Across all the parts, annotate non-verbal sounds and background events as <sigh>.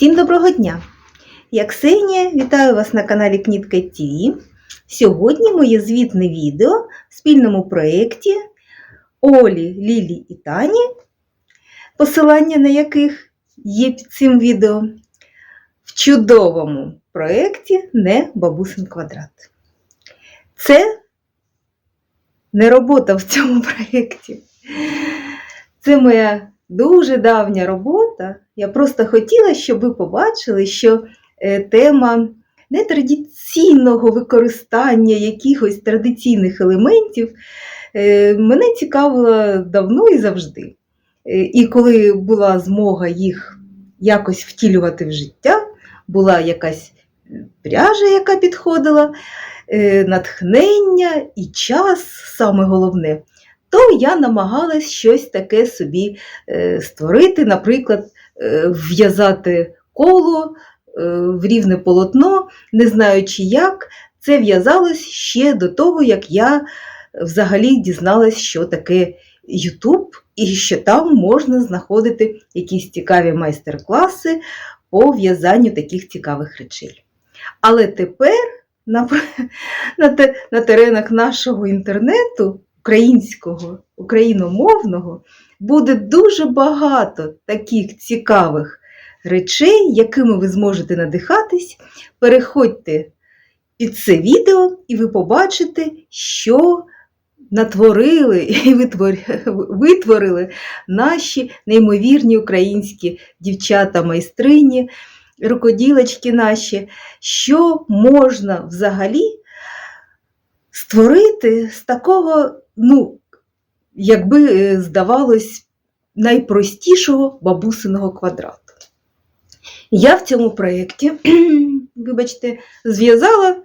Всім доброго дня! Я Ксенія, вітаю вас на каналі Кнітка ТВ. Сьогодні моє звітне відео в спільному проєкті Олі, Лілі і Тані, посилання на яких є під цим відео, в чудовому проєкті Не бабусин квадрат. Це не робота в цьому <laughs> проєкті. Це моя дуже давня робота. Я просто хотіла, щоб ви побачили, що е, тема нетрадиційного використання якихось традиційних елементів е, мене цікавила давно і завжди. Е, І коли була змога їх якось втілювати в життя, була якась пряжа, яка підходила, натхнення і час, саме головне, то я намагалась щось таке собі е, створити, наприклад, е, в'язати коло е, в рівне полотно, не знаючи як. Це в'язалось ще до того, як я взагалі дізналась, що таке YouTube, і що там можна знаходити якісь цікаві майстер-класи по в'язанню таких цікавих речей. Але тепер <laughs> на, на, на теренах нашого інтернету, українського, україномовного, буде дуже багато таких цікавих речей, якими ви зможете надихатись. Переходьте під це відео, і ви побачите, що натворили і витворили наші неймовірні українські дівчата-майстрині, рукоділочки наші, що можна взагалі створити з такого, ну, якби е, здавалось, найпростішого бабусиного квадрату. Я в цьому проєкті, <clears throat> вибачте, зв'язала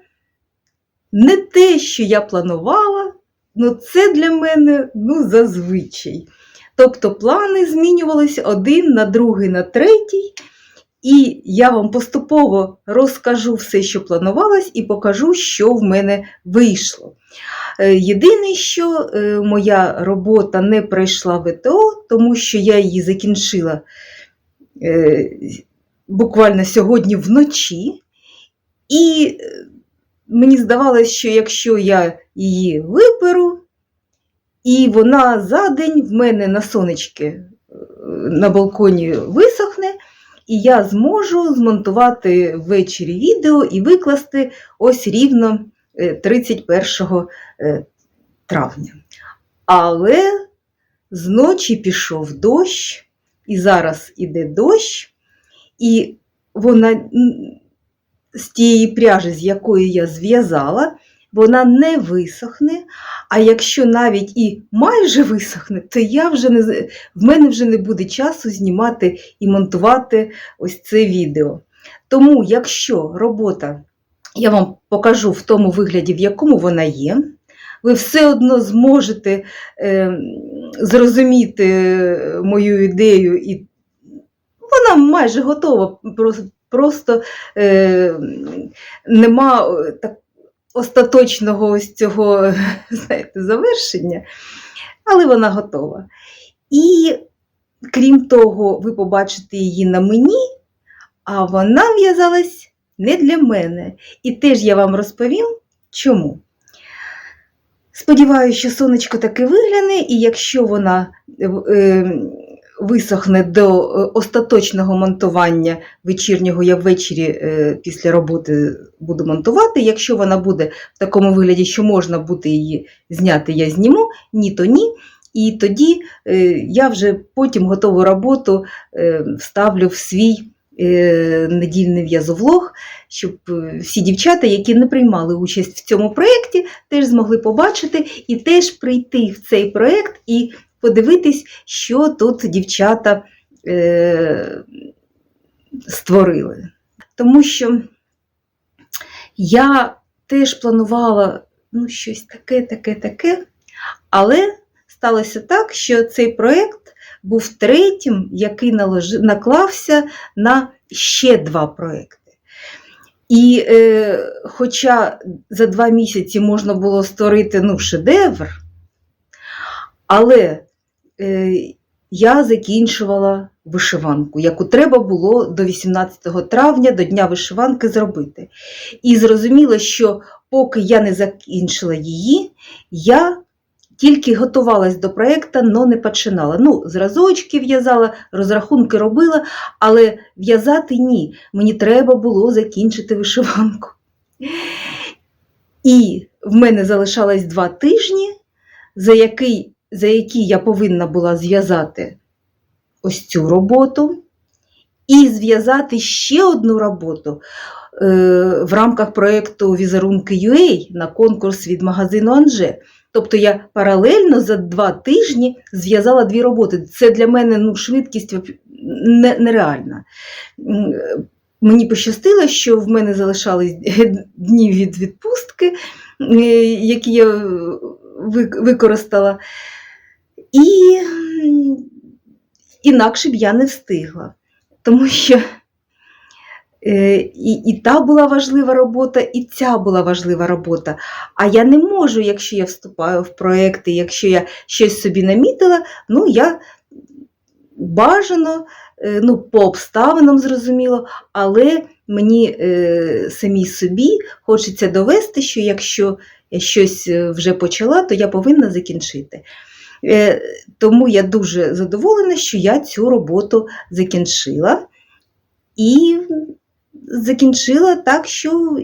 не те, що я планувала, ну це для мене ну, зазвичай. Тобто плани змінювалися один на другий, на третій. І я вам поступово розкажу все, що планувалось, і покажу, що в мене вийшло. Е, Єдине, що е, моя робота не пройшла ВТО, тому що я її закінчила е, буквально сьогодні вночі. І мені здавалося, що якщо я її виперу, і вона за день в мене на сонечки на балконі висохне, і я зможу змонтувати ввечері відео і викласти ось рівно 31 е, травня. Але зночі пішов дощ, і зараз іде дощ, і вона з тієї пряжі, з якої я зв'язала, вона не висохне. А якщо навіть і майже висохне, то я вже не, в мене вже не буде часу знімати і монтувати ось це відео. Тому, якщо робота, я вам покажу в тому вигляді, в якому вона є, ви все одно зможете е, зрозуміти мою ідею, і вона майже готова. Просто, просто е, нема е, так, остаточного ось цього <laughs> знаєте, завершення, але вона готова. І крім того, ви побачите її на мені, а вона в'язалась не для мене. І теж я вам розповім, чому. Сподіваюся, що сонечко таки вигляне, і якщо вона е, висохне до е, остаточного монтування вечірнього, я ввечері е, після роботи буду монтувати. Якщо вона буде в такому вигляді, що можна буде її зняти, я зніму, ні, то ні. І тоді е, я вже потім готову роботу е, вставлю в свій е, недільний в'язовлог, щоб е, всі дівчата, які не приймали участь в цьому проєкті, теж змогли побачити і теж прийти в цей проєкт і подивитись, що тут дівчата е, створили. Тому що я теж планувала ну, щось таке, таке, таке, але сталося так, що цей проєкт був третім, який наклався на ще два проєкти. І е, хоча за два місяці можна було створити ну, шедевр, але е, я закінчувала вишиванку, яку треба було до 18 травня, до Дня вишиванки, зробити. І зрозуміла, що поки я не закінчила її, я тільки готувалась до проєкту, але не починала. Ну, зразочки в'язала, розрахунки робила, але в'язати ні. Мені треба було закінчити вишиванку. І в мене залишалось два тижні, за, який, за які я повинна була зв'язати ось цю роботу і зв'язати ще одну роботу е, в рамках проєкту Візерунки UA на конкурс від магазину Анже. Тобто я паралельно за два тижні зв'язала дві роботи. Це для мене ну, швидкість нереальна. Мені пощастило, що в мене залишались <laughs> дні від відпустки, е, які я е, використала. І інакше б я не встигла. Тому що і, і та була важлива робота, і ця була важлива робота. А я не можу, якщо я вступаю в проекти, якщо я щось собі намітила, ну я бажано, е, ну, по обставинам зрозуміло, але мені е, самій собі хочеться довести, що якщо я щось е, вже почала, то я повинна закінчити. Е, Тому я дуже задоволена, що я цю роботу закінчила. І закінчила так, що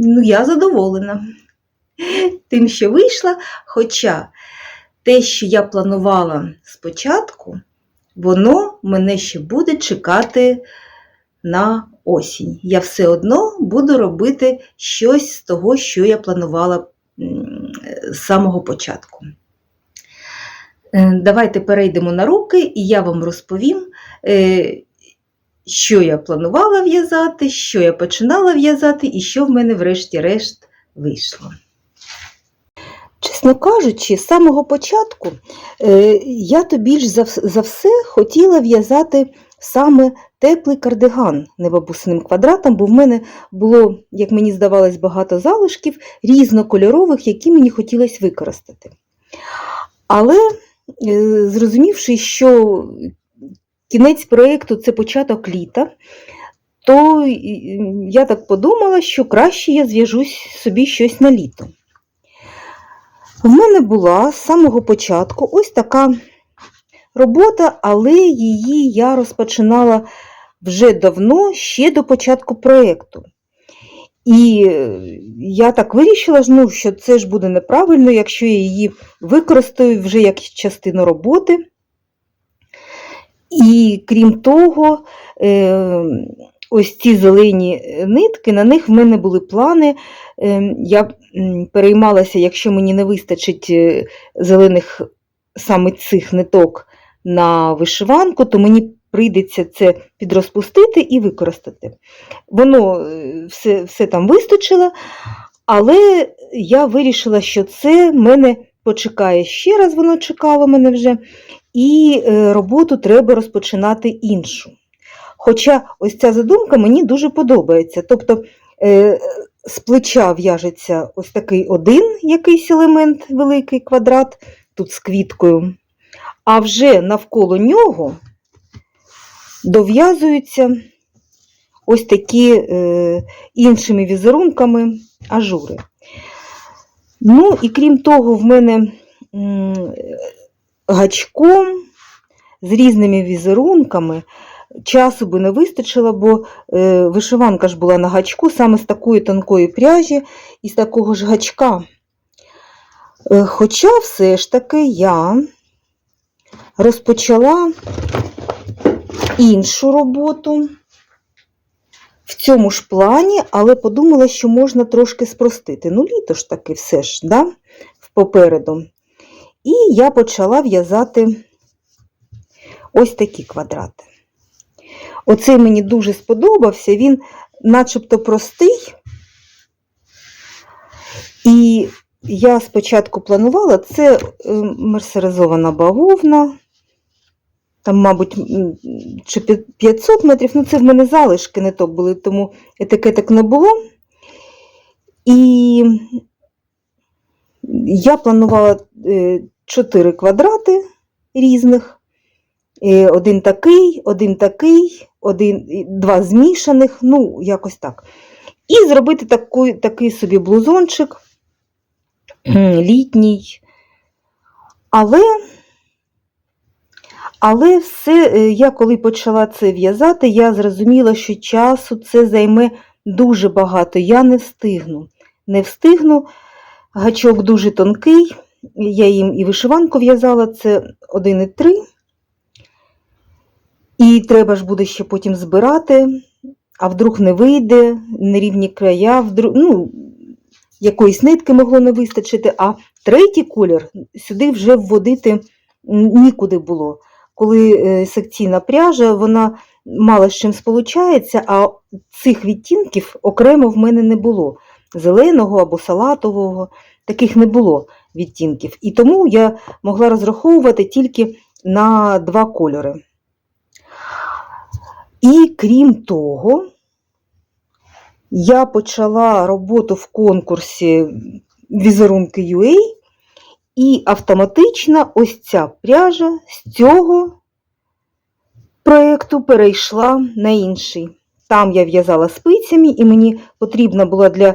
ну, я задоволена тим, що вийшла. Хоча те, що я планувала спочатку, воно мене ще буде чекати на осінь. Я все одно буду робити щось з того, що я планувала з самого початку. Е, Давайте перейдемо на руки, і я вам розповім, е, що я планувала в'язати, що я починала в'язати і що в мене врешті-решт вийшло. Чесно кажучи, з самого початку е, я то більш за, все хотіла в'язати саме теплий кардиган небабусиним квадратом, бо в мене було, як мені здавалось, багато залишків різнокольорових, які мені хотілося використати. Але е, зрозумівши, що кінець проєкту це початок літа, то я так подумала, що краще я зв'яжусь собі щось на літо. В мене була з самого початку ось така робота, але її я розпочинала вже давно, ще до початку проєкту. І я так вирішила, ну, що це ж буде неправильно, якщо я її використаю вже як частину роботи. І крім того, е, ось ці зелені нитки, на них в мене були плани. Е, Я переймалася, якщо мені не вистачить е, зелених саме цих ниток на вишиванку, то мені прийдеться це підрозпустити і використати. Воно все, все там вистачило, але я вирішила, що це мене почекає ще раз, воно чекало мене вже, і е, роботу треба розпочинати іншу. Хоча ось ця задумка мені дуже подобається. Тобто е, з плеча в'яжеться ось такий один якийсь елемент, великий квадрат, тут з квіткою, а вже навколо нього дов'язуються ось такі е, іншими візерунками ажури. Ну і крім того, в мене гачком з різними візерунками часу би не вистачило, бо е, вишиванка ж була на гачку саме з такої тонкої пряжі і з такого ж гачка. Е, Хоча все ж таки я розпочала іншу роботу в цьому ж плані, але подумала, що можна трошки спростити. Ну, літо ж таки все ж, да? попереду. І я почала в'язати ось такі квадрати. Оцей мені дуже сподобався, він начебто простий. І я спочатку планувала, це е, мерсеризована бавовна, там, мабуть, чи 500 метрів, ну це в мене залишки не то були, тому етикеток не було. І я планувала 4 квадрати різних. е, один такий, один такий, один, два змішаних, ну, якось так. І зробити такий, такий собі блузончик літній. Але, але все, е, я коли почала це в'язати, я зрозуміла, що часу це займе дуже багато. Я не встигну. Не встигну. Гачок дуже тонкий. Я їм і вишиванку в'язала, це 1,3. І треба ж буде ще потім збирати, а вдруг не вийде, нерівні края, вдруг, ну, якоїсь нитки могло не вистачити, а третій колір сюди вже вводити нікуди було. Коли е, секційна пряжа, вона мало з чим сполучається, а цих відтінків окремо в мене не було. Зеленого або салатового, таких не було відтінків. І тому я могла розраховувати тільки на два кольори. І крім того, я почала роботу в конкурсі візерунки UA, і автоматично ось ця пряжа з цього проєкту перейшла на інший. Там я в'язала спицями, і мені потрібна була для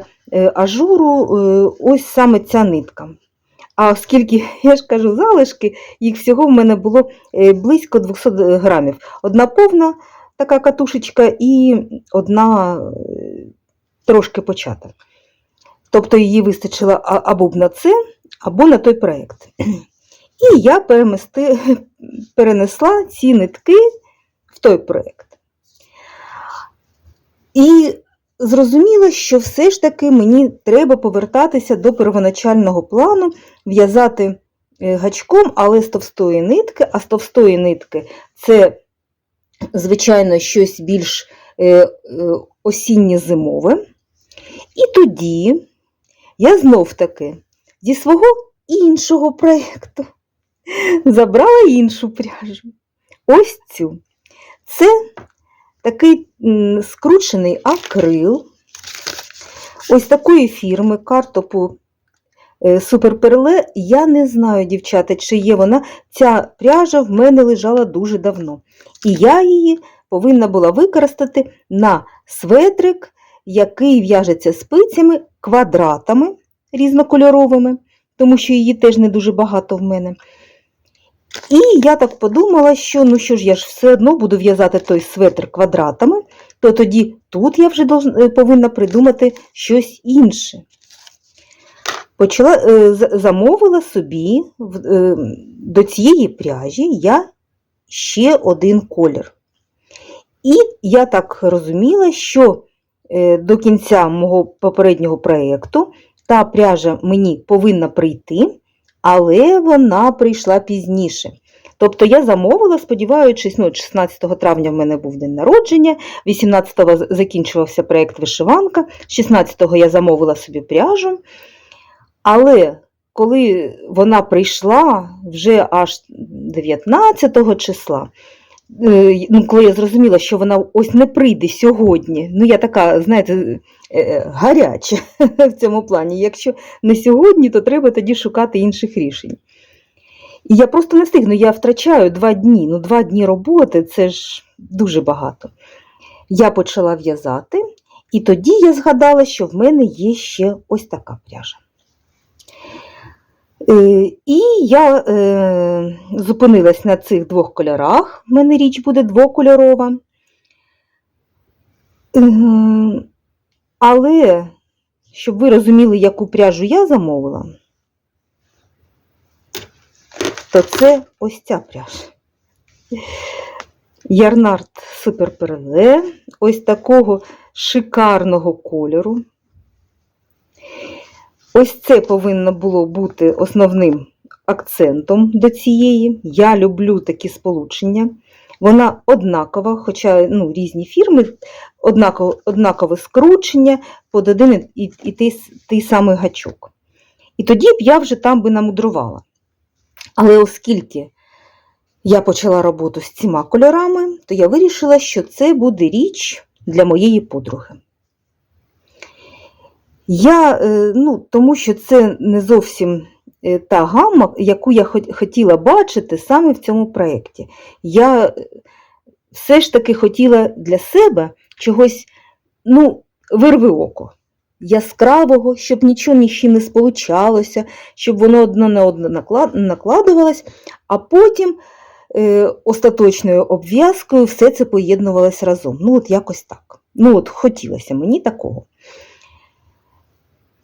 ажуру е, ось саме ця нитка. А оскільки, <laughs> я ж кажу, залишки, їх всього в мене було е, близько 200 грамів. Одна повна така катушечка і одна е, трошки почата. Тобто її вистачило або б на це, або на той проєкт. <clears throat> І я перемести, <laughs> перенесла ці нитки в той проєкт. І зрозуміла, що все ж таки мені треба повертатися до первоначального плану, в'язати е, гачком, але з товстої нитки, а з товстої нитки це, звичайно, щось більш е, е, осіннє-зимове. І тоді я знов таки зі свого іншого проєкту <laughs> забрала іншу пряжу. Ось цю. Це такий скручений акрил. Ось такої фірми картопу е, Суперперле. Я не знаю, дівчата, чи є вона. Ця пряжа в мене лежала дуже давно. І я її повинна була використати на светрик, який в'яжеться спицями, квадратами різнокольоровими, тому що її теж не дуже багато в мене. І я так подумала, що ну що ж, я ж все одно буду в'язати той светр квадратами, то тоді тут я вже е, повинна придумати щось інше. Почала, е, замовила собі е, до цієї пряжі я ще один колір. І я так розуміла, що до кінця мого попереднього проєкту та пряжа мені повинна прийти, але вона прийшла пізніше. Тобто я замовила, сподіваючись, ну, 16 травня в мене був день народження, 18-го закінчувався проєкт вишиванка, 16-го я замовила собі пряжу. Але коли вона прийшла вже аж 19 числа, ну, коли я зрозуміла, що вона ось не прийде сьогодні, ну я така, знаєте, е, гаряча <laughs> в цьому плані. Якщо не сьогодні, то треба тоді шукати інших рішень. І я просто не встигну, я втрачаю два дні. Ну, два дні роботи це ж дуже багато. Я почала в'язати, і тоді я згадала, що в мене є ще ось така пряжа. Е, І я е, зупинилась на цих двох кольорах. В мене річ буде двокольорова. Е, але, щоб ви розуміли, яку пряжу я замовила, то це ось ця пряжа. Ярнард Супер Перле, ось такого шикарного кольору. Ось це повинно було бути основним акцентом до цієї. Я люблю такі сполучення. Вона однакова, хоча ну, різні фірми, однакове, однакове скручення під один і, і той, той самий гачок. І тоді б я вже там би намудрувала. Але оскільки я почала роботу з цими кольорами, то я вирішила, що це буде річ для моєї подруги. Я, е, ну, тому що це не зовсім е, та гамма, яку я хотіла бачити саме в цьому проєкті. Я е, все ж таки хотіла для себе чогось, ну, вирви око. Яскравого, щоб нічого ні з чим не сполучалося, щоб воно одне на одне накладувалось, а потім е, остаточною обв'язкою все це поєднувалось разом. Ну, от якось так. Ну, от хотілося мені такого.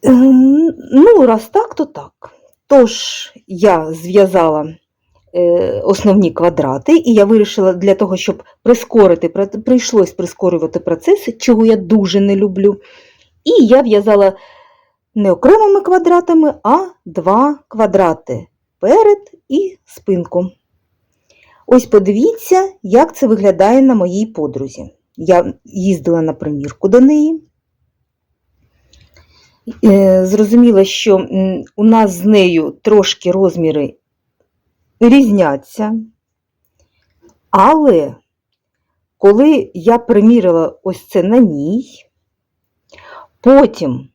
Е, Ну, раз так, то так. Тож я зв'язала е, основні квадрати, і я вирішила для того, щоб прискорити, прийшлось прискорювати процес, чого я дуже не люблю. І я в'язала не окремими квадратами, а два квадрати перед і спинку. Ось подивіться, як це виглядає на моїй подрузі. Я їздила на примірку до неї. Е, Зрозуміла, що у нас з нею трошки розміри різняться. Але коли я примірила ось це на ній, потім,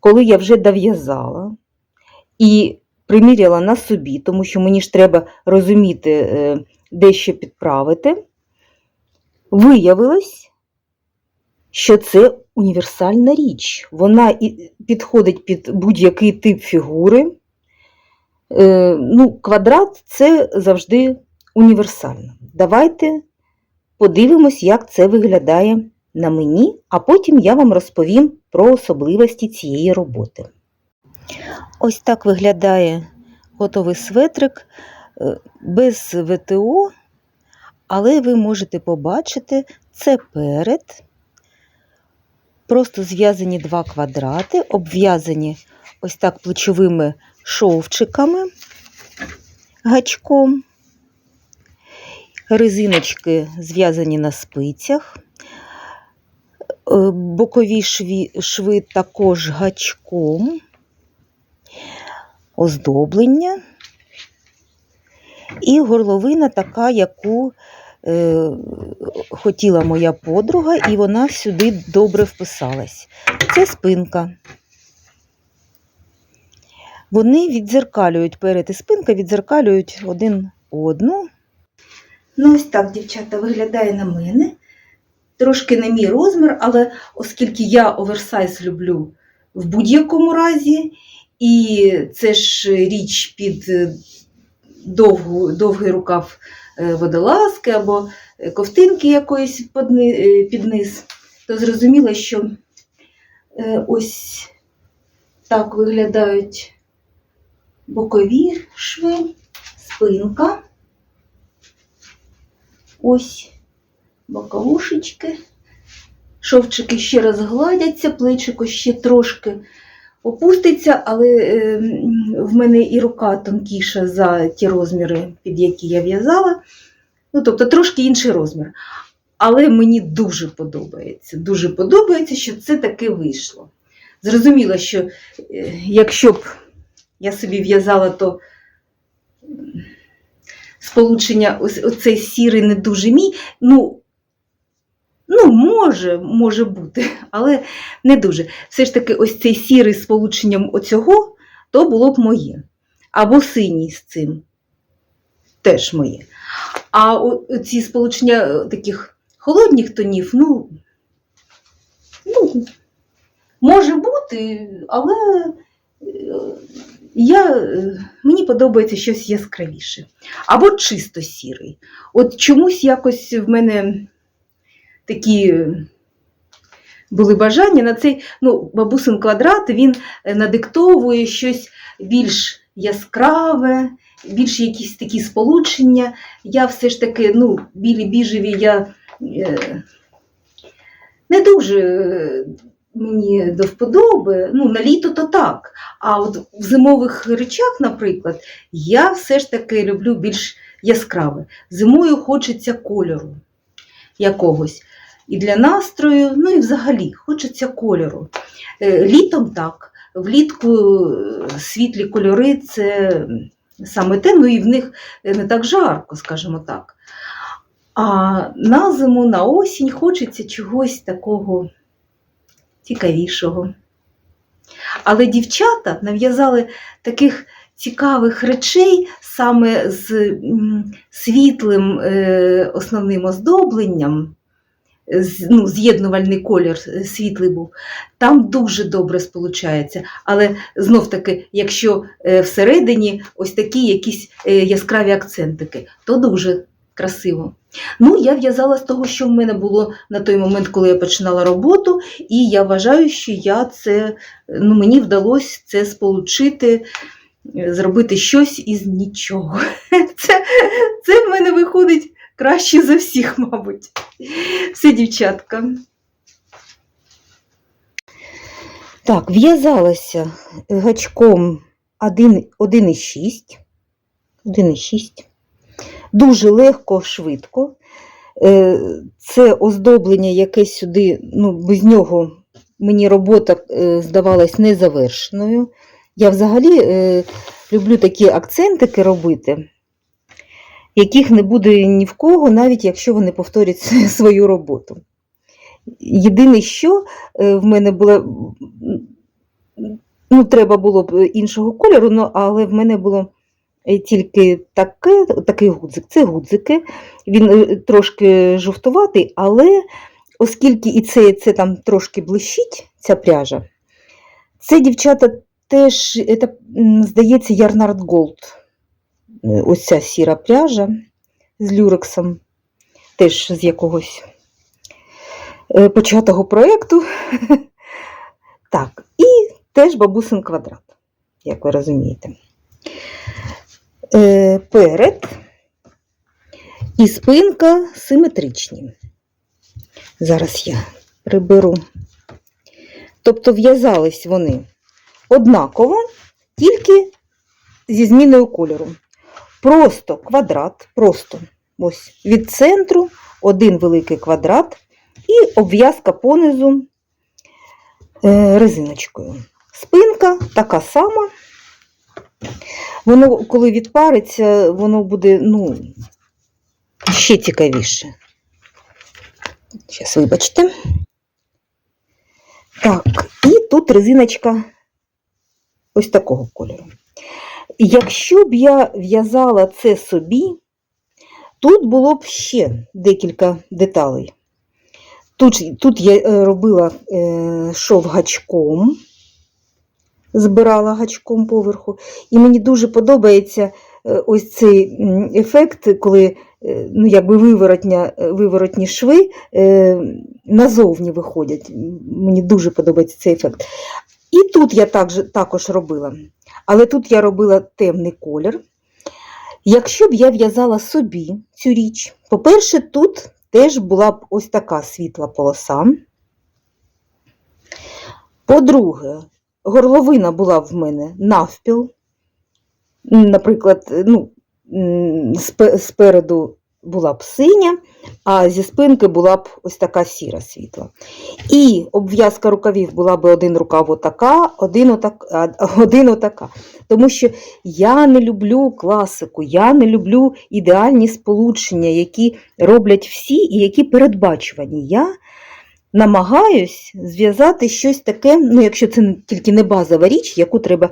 коли я вже дов'язала і приміряла на собі, тому що мені ж треба розуміти, е, де що підправити, виявилось, що це універсальна річ. Вона підходить під будь-який тип фігури. Е, ну, квадрат це завжди універсально. Давайте подивимось, як це виглядає на мені, а потім я вам розповім про особливості цієї роботи. Ось так виглядає готовий светрик е, без ВТО, але ви можете побачити це перед. Просто зв'язані два квадрати, обв'язані ось так плечовими шовчиками гачком. Резиночки зв'язані на спицях. Е, Бокові шві, шви також гачком, оздоблення. І горловина така, яку хотіла моя подруга, і вона сюди добре вписалась. Це спинка. Вони віддзеркалюють перед і спинка, віддзеркалюють один одну. Ну, ось так, дівчата, виглядає на мене. Трошки не мій розмір, але оскільки я оверсайз люблю в будь-якому разі, і це ж річ під е, довгу, довгий рукав е, водолазки або е, ковтинки якоїсь е, під низ, то зрозуміло, що е, ось так виглядають бокові шви, спинка. Ось боковушечки. Шовчики ще раз гладяться, плечико ще трошки опуститься, але е, в мене і рука тонкіша за ті розміри, під які я в'язала. Ну, тобто трошки інший розмір. Але мені дуже подобається. Дуже подобається, що це таке вийшло. Зрозуміло, що е, якщо б я собі в'язала, то сполучення, оцей сірий не дуже мій. Ну, ну, може, може бути, <laughs> але не дуже. Все ж таки, ось цей сірий з сполученням оцього, то було б моє. Або синій з цим. Теж моє. А ці сполучення е, таких холодних тонів, ну, ну може бути, але е, я, е, мені подобається щось яскравіше. Або чисто сірий. От чомусь якось в мене такі е, були бажання на цей ну, бабусин квадрат, він е, надиктовує щось більш яскраве, більш якісь такі сполучення. Я все ж таки, ну, білі біжеві я е, не дуже е, мені до вподоби. Ну, на літо то так. А от в зимових речах, наприклад, я все ж таки люблю більш яскраве. Зимою хочеться кольору якогось. І для настрою, ну і взагалі хочеться кольору. Е, Літом так, влітку е, світлі кольори це саме те, ну і в них не так жарко, скажімо так. А на зиму, на осінь хочеться чогось такого цікавішого. Але дівчата нав'язали таких цікавих речей саме з світлим е, основним оздобленням, ну, з'єднувальний колір е, світлий був, там дуже добре сполучається. Але знов таки, якщо е, всередині ось такі якісь е, яскраві акцентики, то дуже красиво. Ну, я в'язала з того, що в мене було на той момент, коли я починала роботу, і я вважаю, що я це, ну, мені вдалося це сполучити, зробити щось із нічого. <laughs> Це, це в мене виходить краще за всіх, <laughs> мабуть. Все, дівчатка. Так, в'язалася гачком 1,6. 1,6. Дуже легко, швидко. Е, Це оздоблення, яке сюди, ну, без нього мені робота е, здавалась незавершеною. Я взагалі е, люблю такі акцентики робити, яких не буде ні в кого, навіть якщо вони повторять <laughs> свою роботу. Єдине, що е, в мене було, ну, треба було б іншого кольору, але в мене було е, тільки таке, такий гудзик. Це гудзики. Він е, трошки жовтуватий, але оскільки і це, це там трошки блищить, ця пряжа, це дівчата теж, це, здається, Ярнард Голд. Е, Ось сіра пряжа з люрексом, теж з якогось е, початого проєкту. <laughs> Так, і теж бабусин квадрат, як ви розумієте. Е, Перед і спинка симетричні. Зараз я приберу. Тобто в'язались вони однаково, тільки зі зміною кольору. Просто квадрат, просто ось від центру один великий квадрат і обв'язка понизу е, резиночкою. Спинка така сама. Воно, коли відпариться, воно буде ну, ще цікавіше. Зараз, вибачте. Так, і тут резиночка ось такого кольору. Якщо б я в'язала це собі, тут було б ще декілька деталей. Тут, тут я е, робила е, шов гачком, збирала гачком поверху, і мені дуже подобається е, ось цей ефект, коли ну, якби виворотні шви назовні виходять. Мені дуже подобається цей ефект. І тут я також, робила. Але тут я робила темний колір. Якщо б я в'язала собі цю річ, по-перше, тут теж була б ось така світла полоса. По-друге, горловина була в мене навпіл. Наприклад, ну, спереду була б синя, а зі спинки була б ось така сіра світла. І обв'язка рукавів була б один рукав отака, один, отак, <laughs> один отака. Тому що я не люблю класику, я не люблю ідеальні сполучення, які роблять всі і які передбачувані. Я намагаюсь зв'язати щось таке, ну, якщо це тільки не базова річ, яку треба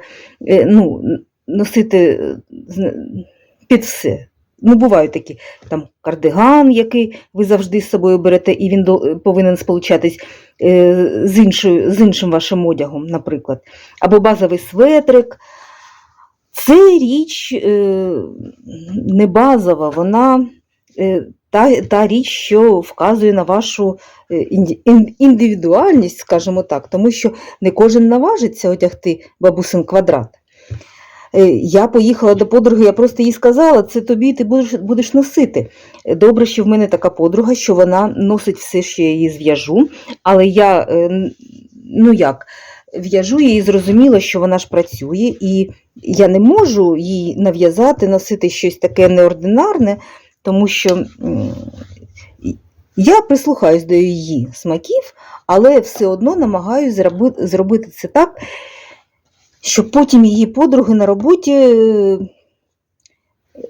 е, ну, носити е, під все. Ну, бувають такі там кардиган, який ви завжди з собою берете, і він до- повинен сполучатись е, з, іншою, з іншим вашим одягом, наприклад. Або базовий светрик. Це річ е, не базова, вона е, та, та річ, що вказує на вашу е, індивідуальність, скажімо так, тому що не кожен наважиться одягти бабусин квадрат. Е, Я поїхала до подруги, я просто їй сказала, це тобі ти будеш, будеш носити. Е, Добре, що в мене така подруга, що вона носить все, що я її зв'яжу, але я, е, ну як, в'яжу її, зрозуміло, що вона ж працює, і я не можу їй нав'язати, носити щось таке неординарне, тому що я прислухаюсь до її смаків, але все одно намагаюся зробити це так, щоб потім її подруги на роботі е,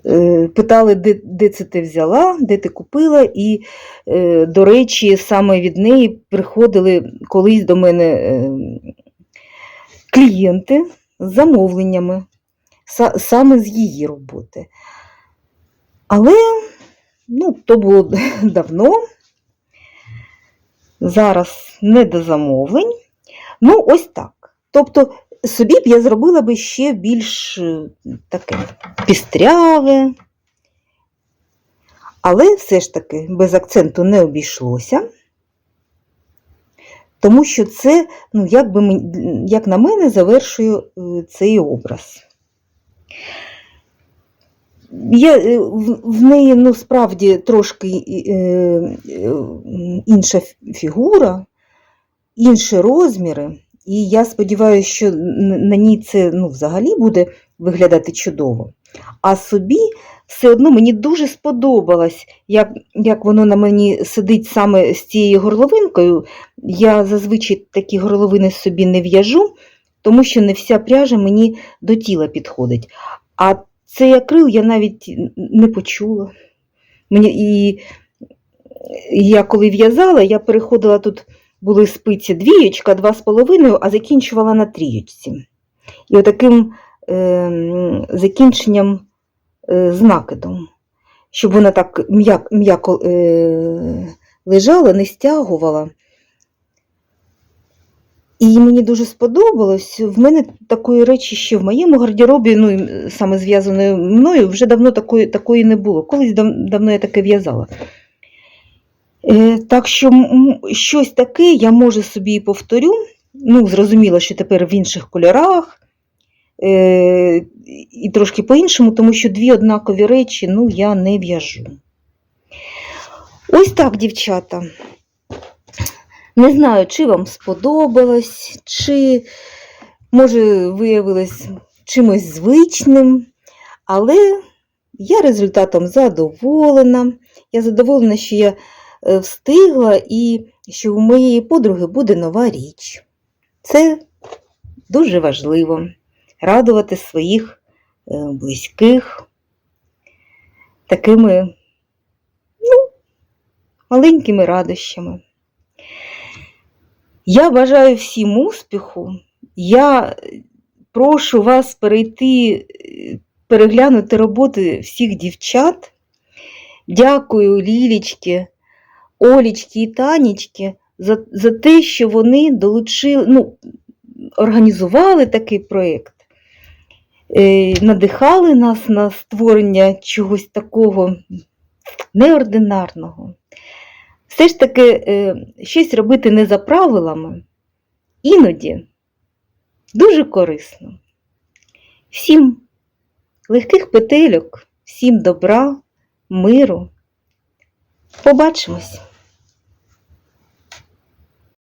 е, питали, де, де це ти взяла, де ти купила. І, е, до речі, саме від неї приходили колись до мене клієнти з замовленнями. саме з її роботи. Але ну, то було <laughs> давно. Зараз не до замовлень. Ну, ось так. Тобто, собі б я зробила би ще більш е, таке пістряве, але все ж таки без акценту не обійшлося. Тому що це, ну, як, би, як на мене, завершує е, цей образ. Я, е, в, неї ну, справді трошки інша фігура, інші розміри, і я сподіваюся, що на ній це ну, взагалі буде виглядати чудово. А собі все одно мені дуже сподобалось, як, як воно на мені сидить саме з цією горловинкою. Я зазвичай такі горловини собі не в'яжу, тому що не вся пряжа мені до тіла підходить. А цей акрил я навіть не почула. Мені, і я коли в'язала, я переходила тут, були спиці двієчка, два з половиною, а закінчувала на трієчці. І отаким е, закінченням е, з накидом, щоб вона так м'як, м'яко е, лежала, не стягувала. І мені дуже сподобалось. В мене такої речі ще в моєму гардеробі, ну саме зв'язаною мною, вже давно такої, такої не було. Колись дав, давно я таке в'язала. Е, так що щось таке я може собі і повторю. Ну, зрозуміло, що тепер в інших кольорах. Е, і трошки по-іншому, тому що дві однакові речі ну, я не в'яжу. Ось так, дівчата. Не знаю, чи вам сподобалось, чи, може, виявилось чимось звичним, але я результатом задоволена. Я задоволена, що я встигла і що у моєї подруги буде нова річ. Це дуже важливо радувати своїх е, близьких такими ну, маленькими радощами. Я бажаю всім успіху. Я прошу вас перейти, е, переглянути роботи всіх дівчат. Дякую Лілічки, Олічки і Танічки за, за те, що вони долучили, ну, організували такий проєкт, е, надихали нас на створення чогось такого неординарного. Все ж таки, е, щось робити не за правилами, іноді дуже корисно. Всім легких петельок, всім добра, миру. Побачимось!